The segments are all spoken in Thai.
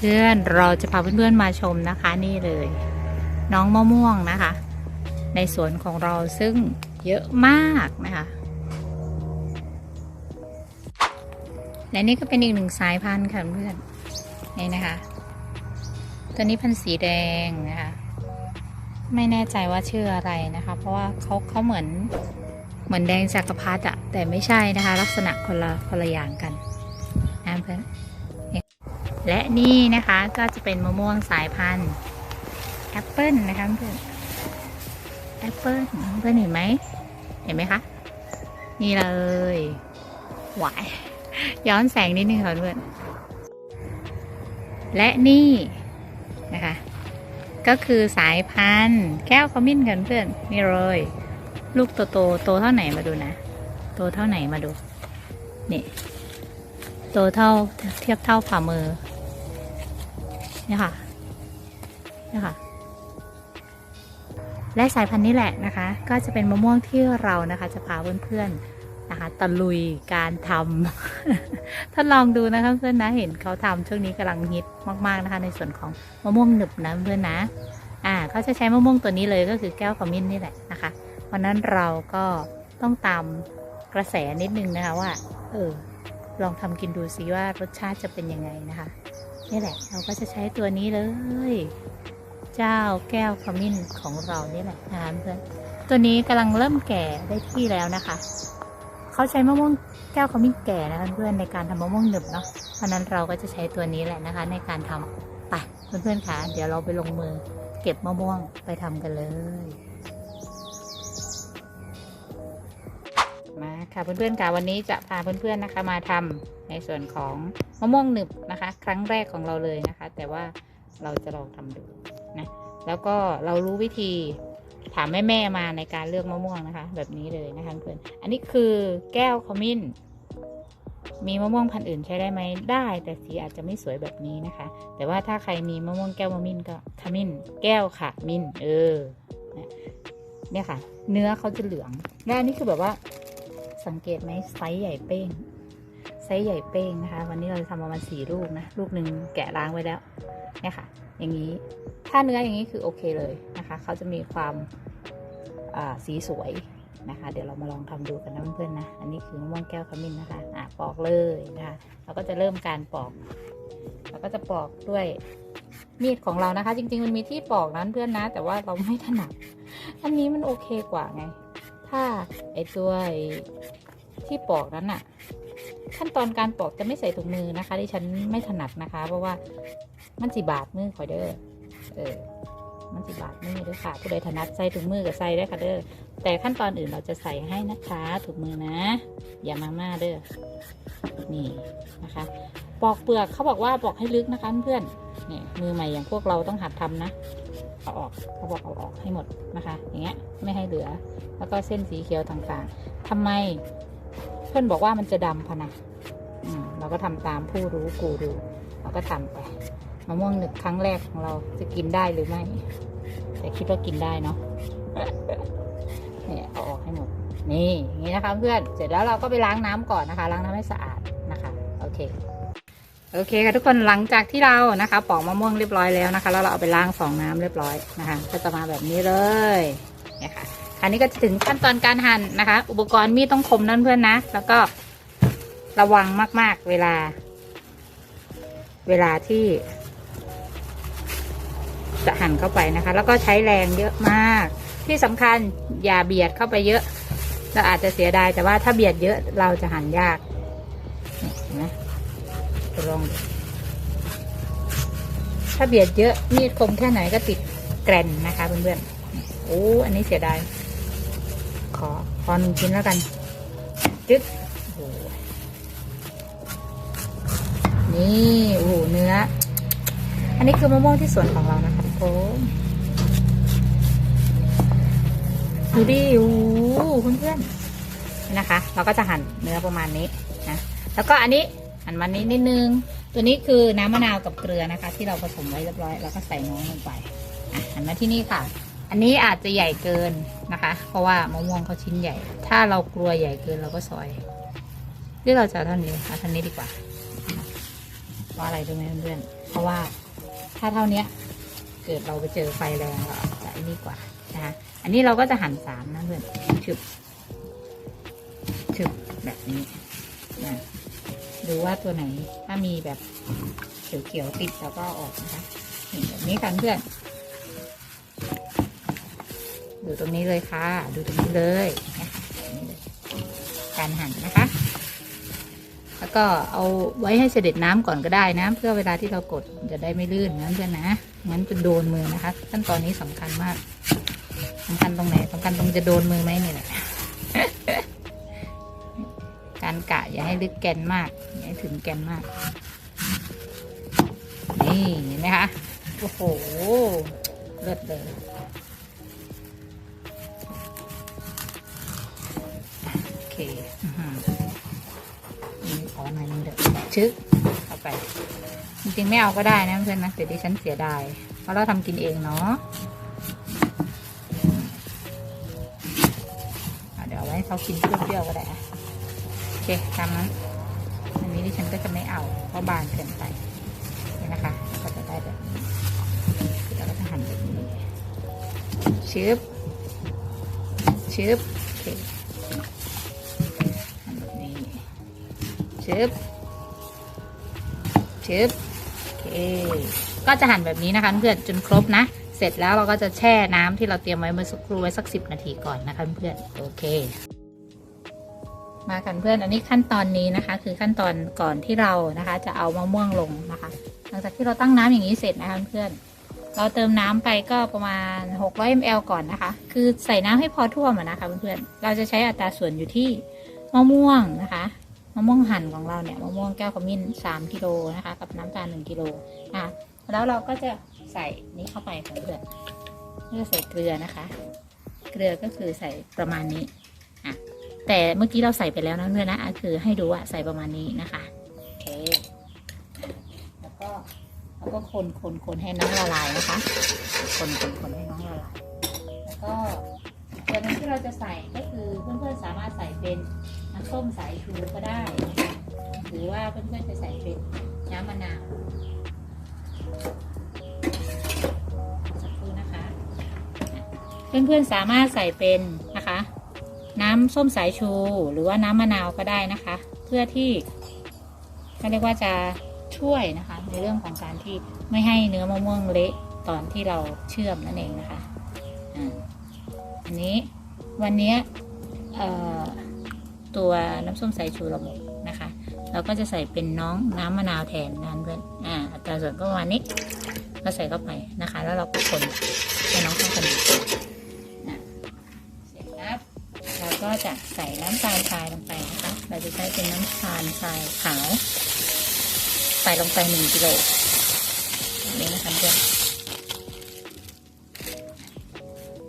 เพื่อนๆ เราจะพาเพื่อนๆมาชมนะคะนี่เลย น้องมะม่วงนะคะ ในสวนของเราซึ่งเยอะมากนะคะ และนี่ก็เป็นอีกหนึ่งสายพันธุ์ค่ะเพื่อนนี่นะคะ ตัวนี้พันธุ์สีแดงนะคะ ไม่แน่ใจว่าชื่ออะไรนะคะ เพราะว่าเขาเขาเหมือนเหมือนแดงจักรพรรดิอะแต่ไม่ใช่นะคะ ลักษณะคนละคนละอย่างกันนะเพื่อน และนี่นะคะก็จะเป็นมะม่วงสายพันธุ์แอปเปิลนะคะเพื่อนแอปเปิลเพื่อนเห็นไหมเห็นไหมคะ นี่เลยหวายย้อนแสงนิดนึงค่ะเพื่อนและนี่นะคะ ก็คือสายพันธุ์แก้วขมิ้นกันเพื่อนนี่เลยลูกโตโตโตเท่าไหนมาดูนะ โตเท่าไหนมาดูนี่ โตเท่าเทียบเท่าฝ่ามือเนี่ยค่ะเนี่ยค่ะ และสายพันธุ์นี้แหละนะคะ ก็จะเป็นมะม่วงที่เรานะคะ จะพาเพื่อนๆนะคะตะลุยการทำท่านลองดูนะคะเพื่อนนะเห็นเขาทำช่วงนี้กำลังฮิตมากๆนะคะ ในส่วนของมะม่วงหนึบนะเพื่อนนะอ่าเขาจะใช้มะม่วงตัวนี้เลยก็คือแก้วขมิ้นนี่แหละนะคะเพราะนั้นเราก็ต้องตามกระแสนิดนึงนะคะว่า เออ ลองทำกินดูซิว่ารสชาติจะเป็นยังไงนะคะนี่แหละ เราก็จะใช้ตัวนี้เลย เจ้าแก้วขมิ้นของเรานี่แหละนะคะเพื่อนตัวนี้กำลังเริ่มแก่ได้ที่แล้วนะคะเขาใช้มะม่วงแก้วขมิ้นแก่นะคะเพื่อนในการทำมะม่วงหนึบเนาะเพราะนั้นเราก็จะใช้ตัวนี้แหละนะคะ ในการทำไปเพื่อนๆคะเดี๋ยวเราไปลงมือเก็บมะม่วงไปทำกันเลย ค่ะเพื่อนๆค่ะวันนี้จะพาเพื่อนๆนะคะมาทำในส่วนของมะม่วงหนึบนะคะ ครั้งแรกของเราเลยนะคะ แต่ว่าเราจะลองทำดูนะแล้วก็เรารู้วิธีถามแม่ๆมาในการเลือกมะม่วงนะคะ แบบนี้เลยนะคะเพื่อนอันนี้คือแก้วขมิ้น มีมะม่วงพันธุ์อื่นใช้ได้ไหมได้ แต่สีอาจจะไม่สวยแบบนี้นะคะ แต่ว่าถ้าใครมีมะม่วงแก้วมะมิ้นก็ขมิ้น แก้วค่ะมิ้น เออเนี่ยค่ะ เนื้อเขาจะเหลืองและอันนี้คือแบบว่า สังเกตไหมไซส์ใหญ่เป้ง ไซส์ใหญ่เป้งนะคะ วันนี้เราจะทำประมาณสี่ลูกนะ ลูกหนึ่งแกะล้างไว้แล้วเนี่ยค่ะ อย่างนี้ ถ้าเนื้ออย่างนี้คือโอเคเลยนะคะ เขาจะมีความสีสวยนะคะ เดี๋ยวเรามาลองทำดูกันนะเพื่อนๆนะ อันนี้คือมะม่วงแก้วขมิ้นนะคะ อะปอกเลยนะคะ เราก็จะเริ่มการปอก เราก็จะปอกด้วยมีดของเรานะคะ จริง ๆ มันมีที่ปอกนั้นเพื่อนนะ แต่ว่าเราไม่ถนัด อันนี้มันโอเคกว่าไง ถ้าไอตัว ที่ปอกนั้นอะขั้นตอนการปอกจะไม่ใส่ถุงมือนะคะที่ฉันไม่ถนัดนะคะ เพราะว่ามันสิบาดมือคอยเด้อเออมันสิบาดมือด้วยค่ะ ผู้ใดถนัดใส่ถุงมือกับใส่ได้ค่ะเด้อแต่ขั้นตอนอื่นเราจะใส่ให้นะคะถุงมือนะ อย่ามาม่าเด้อนี่นะคะ ปอกเปลือกเขาบอกว่าปอกให้ลึกนะคะเพื่อนเนี่ยมือใหม่อย่างพวกเราต้องหัดทำนะเอาออกเขาบอกเอาออกให้หมดนะคะ อย่างเงี้ยไม่ให้เหลือ แล้วก็เส้นสีเขียวต่างๆทำไม เพื่อนบอกว่ามันจะดำพะนะอืมเราก็ทำตามผู้รู้กูรู้เราก็ทำไปมะม่วงหนึบครั้งแรกของเราจะกินได้หรือไม่ แต่คิดว่ากินได้เนาะเนี่ยเอาออกให้หมด นี่อย่างนี้นะคะเพื่อนเสร็จแล้วเราก็ไปล้างน้ำก่อนนะคะ ล้างน้ำให้สะอาดนะคะโอเคโอเคค่ะทุกคนหลังจากที่เรานะคะปอกมะม่วงเรียบร้อยแล้วนะคะ แล้วเราเอาไปล้างสองน้ำเรียบร้อยนะคะ ก็จะมาแบบนี้เลยเนี่ยค่ะ อันนี้ก็จะถึงขั้นตอนการหั่นนะคะ อุปกรณ์มีดต้องคมนั่นเพื่อนนะ แล้วก็ระวังมาก ๆ เวลา เวลาที่ จะหั่นเข้าไปนะคะ แล้วก็ใช้แรงเยอะมาก ที่สำคัญอย่าเบียดเข้าไปเยอะเราอาจจะเสียดายแต่ว่าถ้าเบียดเยอะเราจะหั่นยากเนี่ยเห็นไหมลองดูถ้าเบียดเยอะมีดคมแค่ไหนก็ติดแกรนนะคะเพื่อนๆโอ้ อันนี้เสียดาย ขอ ขอหนึ่งชิ้นแล้วกัน จึ๊กโอ้โหนี่โอ้โหเนื้อ อันนี้คือมะม่วงที่สวนของเรานะคะทุกคนดูดิโอ้เพื่อนๆนี่นะคะ เราก็จะหั่นเนื้อประมาณนี้นะ แล้วก็อันนี้หั่นมานี้นิดนึง ตัวนี้คือน้ำมะนาวกับเกลือนะคะ ที่เราผสมไว้เรียบร้อย แล้วก็ใส่น้องลงไป อะหั่นมาที่นี่ค่ะ อันนี้อาจจะใหญ่เกินนะคะ เพราะว่ามะม่วงเขาชิ้นใหญ่ ถ้าเรากลัวใหญ่เกินเราก็ซอยหรือเราจะเท่านี้เอาเท่านี้ดีกว่าเพราะอะไรรู้ไหมเพื่อนเพราะว่าถ้าเท่าเนี้ยเกิดเราไปเจอไฟแรงเราจะอ้นี่กว่านะคะอันนี้เราก็จะหั่นสามนะเพื่อนชึบชึบแบบนี้นะดูว่าตัวไหนถ้ามีแบบเขียวๆติดเราก็ออกนะคะนี่แบบนี้กันเพื่อน ดูตรงนี้เลยค่ะ ดูตรงนี้เลยการหั่นนะคะ แล้วก็เอาไว้ให้เสด็จน้ำก่อนก็ได้นะ เพื่อเวลาที่เรากดจะได้ไม่ลื่นนะเพื่อนนะงั้นจะโดนมือนะคะ ขั้นตอนนี้สำคัญมากสำคัญตรงไหนสำคัญตรงจะโดนมือไหมนี่แหละการกะอย่าให้ลึกแกนมากอย่าให้ถึงแกนมาก นี่เห็นไหมคะโอ้โหเลิศเลย หน่อยนึงเดี๋ยวชึกเข้าไป จริงๆไม่เอาก็ได้นะเพื่อนนะแต่ดิฉันเสียดายเพราะเราทำกินเองเนาะเดี๋ยวไว้เขากินเปรี้ยวๆก็ได้โอเคตามนั้นอันนี้ดิฉันก็จะไม่เอาเพราะบานเกินไปนี่นะคะก็จะได้แบบนี้แล้วก็จะหั่นแบบนี้ชึบชึบ ชึบชึบโอเค ก็จะหั่นแบบนี้นะคะเพื่อนจนครบนะ เสร็จแล้วเราก็จะแช่น้ำที่เราเตรียมไว้เมื่อสักครู่ไว้สักสิบนาทีก่อนนะคะเพื่อนโอเค มากันเพื่อนอันนี้ขั้นตอนนี้นะคะ คือขั้นตอนก่อนที่เรานะคะ จะเอามะม่วงลงนะคะ หลังจากที่เราตั้งน้ำอย่างนี้เสร็จนะคะเพื่อนเราเติมน้ำไปก็ประมาณ 600 ml ก่อนนะคะ คือใส่น้ำให้พอท่วมนะคะเพื่อนๆ เราจะใช้อัตราส่วนอยู่ที่มะม่วงนะคะะม่วงหั่นของเราเนี่ยมะม่วงแก้วขมิ้น3กิโลนะคะ กับน้ำตาล1กิโลอะแล้วเราก็จะใส่นี้เข้าไปค่ะเพื่อนเพื่อใส่เกลือนะคะ เกลือก็คือใส่ประมาณนี้อะแต่เมื่อกี้เราใส่ไปแล้วนะเพื่อนนะคือให้ดูว่าใส่ประมาณนี้นะคะโอเคแล้วก็แล้วก็คนคนคนให้น้องละลายนะคะ คนคนคนให้น้องละลาย แล้วก็ส่วนที่เราจะใส่ก็คือเพื่อนๆสามารถใส่เป็น น้ำส้มสายชูก็ได้ หรือว่าเพื่อนๆจะใส่เป็นน้ำมะนาวสักครู่นะคะ เพื่อนๆสามารถใส่เป็นนะคะ น้ำส้มสายชูหรือว่าน้ำมะนาวก็ได้นะคะ เพื่อที่เขาเรียกว่าจะช่วยนะคะ ในเรื่องของการที่ไม่ให้เนื้อมะม่วงเละตอนที่เราเชื่อมนั่นเองนะคะอันนี้วันนี้เอ่อ ตัวน้ำส้มสายชูเราหมดนะคะ เราก็จะใส่เป็นน้องน้ำมะนาวแทนนั่นเพื่อนอ่าอัตราส่วนก็ประมาณนี้ก็ใส่เข้าไปนะคะ แล้วเราก็คนให้น้องเข้ากันดีเสร็จครับเราก็จะใส่น้ำตาลทรายลงไปนะคะ เราจะใช้เป็นน้ำตาลทรายขาวใส่ลงไปหนึ่งกิโลนี้นะคะเพื่อน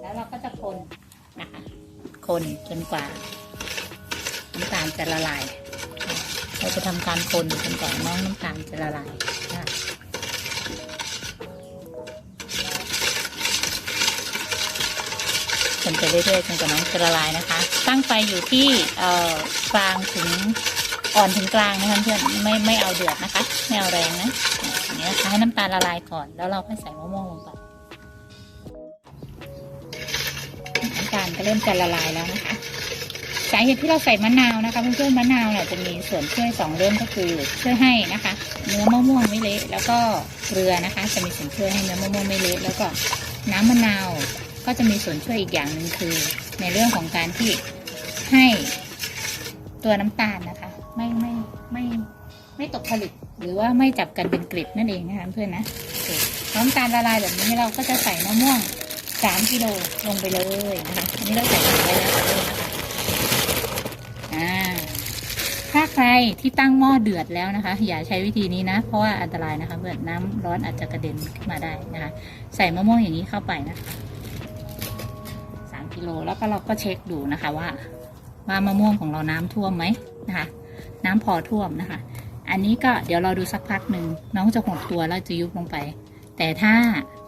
แล้วเราก็จะคนนะคะคนจนกว่า น้ำตาลจะละลาย เราจะทำการคนจนกว่าน้องน้ำตาลจะละลายคนไปเรื่อยๆจนกว่าน้องจะละลายนะคะ ตั้งไฟอยู่ที่กลางถึงอ่อนถึงกลางนะคะเพื่อนไม่ไม่เอาเดือดนะคะไม่เอาแรงนะอย่างนี้นะคะให้น้ำตาลละลายก่อนแล้วเราค่อยใส่มะม่วงลงไปน้ำตาลก็เริ่มจะละลายแล้วนะคะ สาเหตุที่เราใส่มะนาวนะคะเพื่อนๆมะนาวเนี่ยจะมีส่วนช่วยสองเรื่องก็คือช่วยให้นะคะ เนื้อมะม่วงไม่เละแล้วก็เกลือนะคะ จะมีส่วนช่วยให้เนื้อมะม่วงไม่เละแล้วก็น้ำมะนาวก็จะมีส่วนช่วยอีกอย่างหนึ่งคือ ในเรื่องของการที่ให้ตัวน้ำตาลนะคะ ไม่ไม่ไม่ไม่ตกผลึกหรือว่าไม่จับกันเป็นกริดนั่นเองนะคะเพื่อนนะน้ำตาลละลายแบบนี้เราก็จะใส่มะม่วงสามกิโลลงไปเลยนะคะอันนี้เราใส่ลงไปแล้วนะคะ อ่าถ้า ใครที่ตั้งหม้อเดือดแล้วนะคะ อย่าใช้วิธีนี้นะ เพราะว่าอันตรายนะคะเพื่อนน้ำร้อนอาจจะกระเด็นขึ้นมาได้นะคะ ใส่มะม่วงอย่างนี้เข้าไปนะคะสามกิโลแล้วก็เราก็เช็คดูนะคะว่า ว่ามะม่วงของเราน้ำท่วมไหมนะคะ น้ำพอท่วมนะคะ อันนี้ก็เดี๋ยวเราดูสักพักหนึ่งน้องจะหดตัวแล้วจะยุบลงไป แต่ถ้า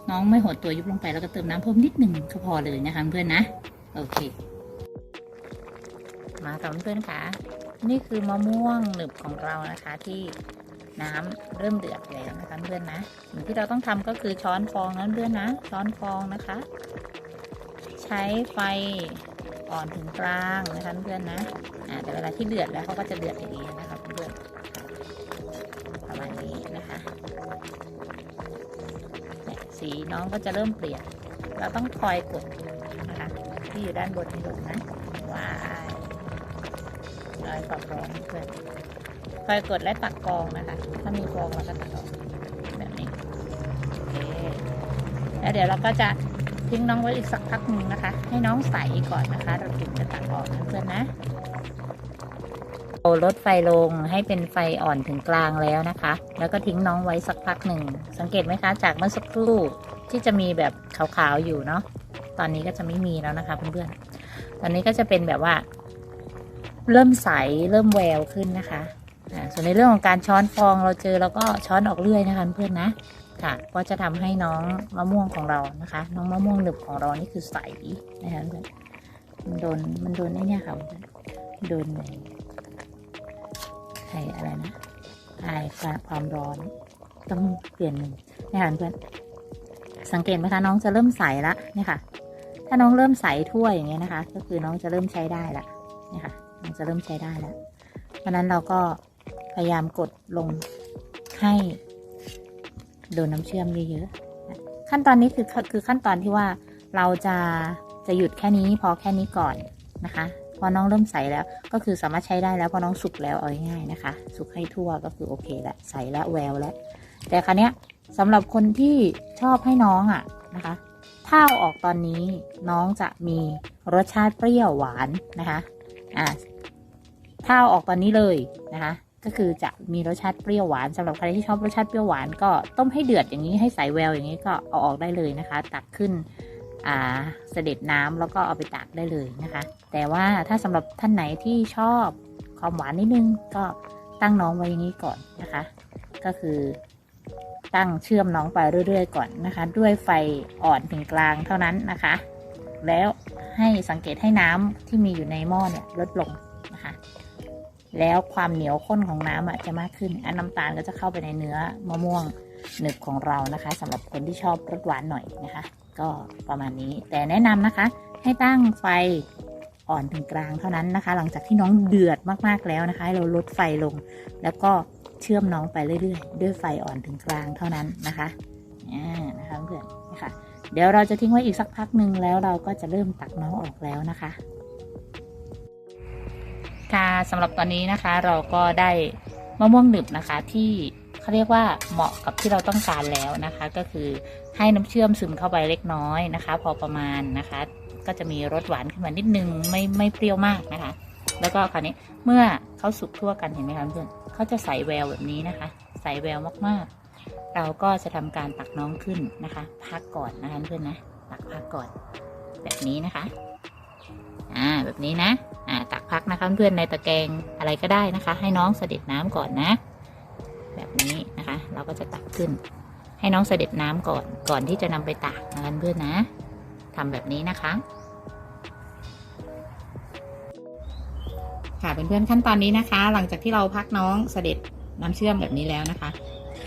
น้องไม่หดตัวยุบลงไปแล้วก็เติมน้ำเพิ่มนิดหนึ่งก็พอเลยนะคะเพื่อนนะ โอเค มากับเพื่อนๆค่ะ นี่คือมะม่วงหนึบของเรานะคะที่น้ำเริ่มเดือดแล้วนะคะเพื่อนนะสิ่งที่เราต้องทำก็คือช้อนฟองนั้นเพื่อนนะ ช้อนฟองนะคะ ใช้ไฟอ่อนถึงกลางนะคะเพื่อนนะอ่าแต่เวลาที่เดือดแล้วเขาก็จะเดือดอย่างนี้นะคะเพื่อนประมาณนี้นะคะเนี่ยสีน้องก็จะเริ่มเปลี่ยน เราต้องคอยกดนะคะที่อยู่ด้านบนนี้ลงนะว้าย ลอยความร้อนเพื่อนคอยกดและตักฟองนะคะ ถ้ามีฟองเราก็ตักออกแบบนี้โอเคแล้วเดี๋ยวเราก็จะทิ้งน้องไว้อีกสักพักหนึ่งนะคะ ให้น้องใสก่อนนะคะ เราถึงจะตักออกนะเพื่อนนะเราลดไฟลงให้เป็นไฟอ่อนถึงกลางแล้วนะคะ แล้วก็ทิ้งน้องไว้สักพักหนึ่ง สังเกตไหมคะ จากเมื่อสักครู่ที่จะมีแบบขาวๆอยู่เนาะ ตอนนี้ก็จะไม่มีแล้วนะคะเพื่อนๆ ตอนนี้ก็จะเป็นแบบว่า เริ่มใสเริ่มแววขึ้นนะคะส่วนในเรื่องของการช้อนฟองเราเจอแล้วก็ช้อนออกเรื่อยนะคะเพื่อนนะค่ะก็จะทำให้น้องมะม่วงของเรานะคะ น้องมะม่วงหนึบของเรานี่คือใสนะคะมันโดนมันโดนไอ้เนี่ยค่ะเพื่อนโดนไข่อะไรนะไข่ความร้อนต้องเปลี่ยนหนึ่งนะคะเพื่อนสังเกตไหมคะน้องจะเริ่มใสละเนี่ยค่ะ ถ้าน้องเริ่มใสทั่วอย่างเงี้ยนะคะ ก็คือน้องจะเริ่มใช้ได้ละเนี่ยค่ะ น้องจะเริ่มใช้ได้แล้วเพราะนั้นเราก็พยายามกดลงให้โดนน้ำเชื่อมเยอะๆขั้นตอนนี้คือคือขั้นตอนที่ว่าเราจะจะหยุดแค่นี้พอแค่นี้ก่อนนะคะ พอน้องเริ่มใสแล้วก็คือสามารถใช้ได้แล้วพอน้องสุกแล้วเอาง่ายๆนะคะ สุกให้ทั่วก็คือโอเคล้วใสแล้วแววแล้ว แต่ครั้เนี้ยสำหรับคนที่ชอบให้น้องอะนะคะถ้าเอาออกตอนนี้น้องจะมีรสชาติเปรี้ยวหวานนะคะ อ่าถ้าเออกตอนนี้เลยนะคะก็คือจะมีรสชาติเปรี้ยวหวานสำหรับใครที่ชอบรสชาติเปรี้ยวหวานก็ต้มให้เดือดอย่างนี้ให้ใสแววอย่างนี้ก็เอาออกได้เลยนะคะ ตักขึ้นอ่าเสด็จน้ำแล้วก็เอาไปตากได้เลยนะคะ แต่ว่าถ้าสำหรับท่านไหนที่ชอบความหวานนิดนึงก็ตั้งน้องไว้อย่างนี้ก่อนนะคะ ก็คือตั้งเชื่อมน้องไปเรื่อยๆ ก่อนนะคะ ด้วยไฟอ่อนถึงกลางเท่านั้นนะคะ แล้วให้สังเกตให้น้ำที่มีอยู่ในหม้อเนี่ยลดลงนะคะแล้วความเหนียวข้นของน้ำอะจะมากขึ้นอันน้ำตาลก็จะเข้าไปในเนื้อมะม่วงหนึบของเรานะคะสำหรับคนที่ชอบรสหวานหน่อยนะคะ ก็ประมาณนี้แต่แนะนำนะคะ ให้ตั้งไฟอ่อนถึงกลางเท่านั้นนะคะ หลังจากที่น้องเดือดมากๆแล้วนะคะ ให้เราลดไฟลง แล้วก็เชื่อมน้องไปเรื่อยๆ ด้วยไฟอ่อนถึงกลางเท่านั้นนะคะอ่านะคะเพื่อนนะคะ เดี๋ยวเราจะทิ้งไว้อีกสักพักหนึ่งแล้วเราก็จะเริ่มตักน้องออกแล้วนะคะ ค่ะสำหรับตอนนี้นะคะเราก็ได้มะม่วงหนึบนะคะที่เขาเรียกว่าเหมาะกับที่เราต้องการแล้วนะคะ ก็คือให้น้ำเชื่อมซึมเข้าไปเล็กน้อยนะคะ พอประมาณนะคะ ก็จะมีรสหวานขึ้นมานิดนึงไม่ไม่เปรี้ยวมากนะคะ แล้วก็คราวนี้เมื่อเขาสุกทั่วกันเห็นไหมคะเพื่อนเขาจะใสแววแบบนี้นะคะ ใสแววมากๆ เราก็จะทำการตักน้องขึ้นนะคะ พักก่อนนะคะเพื่อนนะตักพักก่อน แบบนี้นะคะ อ่าแบบนี้นะอ่าตักพักนะคะเพื่อนในตะแกรงอะไรก็ได้นะคะ ให้น้องเสด็จน้ำก่อนนะ แบบนี้นะคะ เราก็จะตักขึ้น ให้น้องเสด็จน้ำก่อนก่อนที่จะนำไปตากนะคะเพื่อนนะทำแบบนี้นะคะค่ะเพื่อนๆขั้นตอนนี้นะคะ หลังจากที่เราพักน้องเสด็จน้ำเชื่อมแบบนี้แล้วนะคะ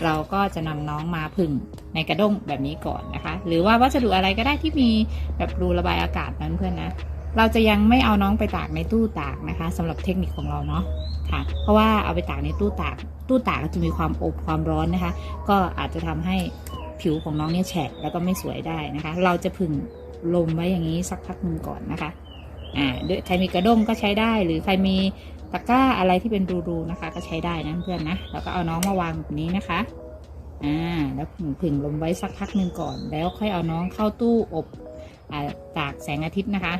เราก็จะนำน้องมาผึ่งในกระด้งแบบนี้ก่อนนะคะ หรือว่าวัสดุอะไรก็ได้ที่มีแบบรูระบายอากาศนั้นเพื่อนนะ เราจะยังไม่เอาน้องไปตากในตู้ตากนะคะสำหรับเทคนิคของเราเนาะค่ะ เพราะว่าเอาไปตากในตู้ตาก ตู้ตากก็จะมีความอบความร้อนนะคะ ก็อาจจะทำให้ผิวของน้องเนี่ยแฉะแล้วก็ไม่สวยได้นะคะ เราจะผึ่งลมไว้อย่างนี้สักพักหนึ่งก่อนนะคะอ่าด้วยใครมีกระด้งก็ใช้ได้หรือใครมี ตะกร้าอะไรที่เป็นรูๆนะคะ ก็ใช้ได้นะเพื่อนนะแล้วก็เอาน้องมาวางแบบนี้นะคะอ่าแล้วผึ่งผึ่งลมไว้สักพักหนึ่งก่อน แล้วค่อยเอาน้องเข้าตู้อบอ่าตากแสงอาทิตย์นะคะ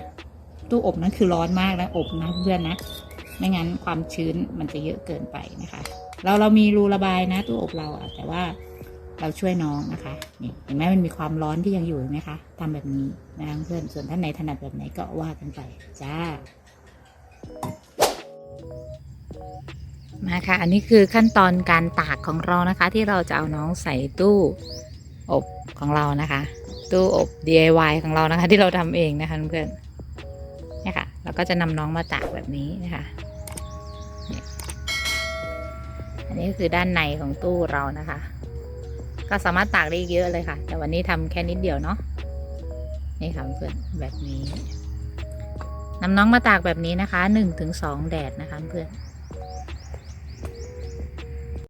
ตู้อบนั้นคือร้อนมากนะอบนะเพื่อนนะไม่งั้นความชื้นมันจะเยอะเกินไปนะคะ เราเรามีรูระบายนะ ตู้อบเราอะแต่ว่าเราช่วยน้องนะคะนี่เห็นไหมมันมีความร้อนที่ยังอยู่ไหมคะทำแบบนี้นะคะเพื่อนส่วนท่านไหนถนัดแบบไหนก็ว่ากันไปจ้า มาค่ะ อันนี้คือขั้นตอนการตากของเรานะคะ ที่เราจะเอาน้องใส่ตู้อบของเรานะคะ ตู้อบ DIY ของเรานะคะ ที่เราทำเองนะคะเพื่อนนี่ค่ะเราก็จะนำน้องมาตากแบบนี้นะคะนี่อันนี้คือด้านในของตู้เรานะคะ ก็สามารถตากได้เยอะเลยค่ะ แต่วันนี้ทำแค่นิดเดียวเนาะนี่ค่ะเพื่อนแบบนี้นำน้องมาตากแบบนี้นะคะหนึ่งถึงสองแดดนะคะเพื่อน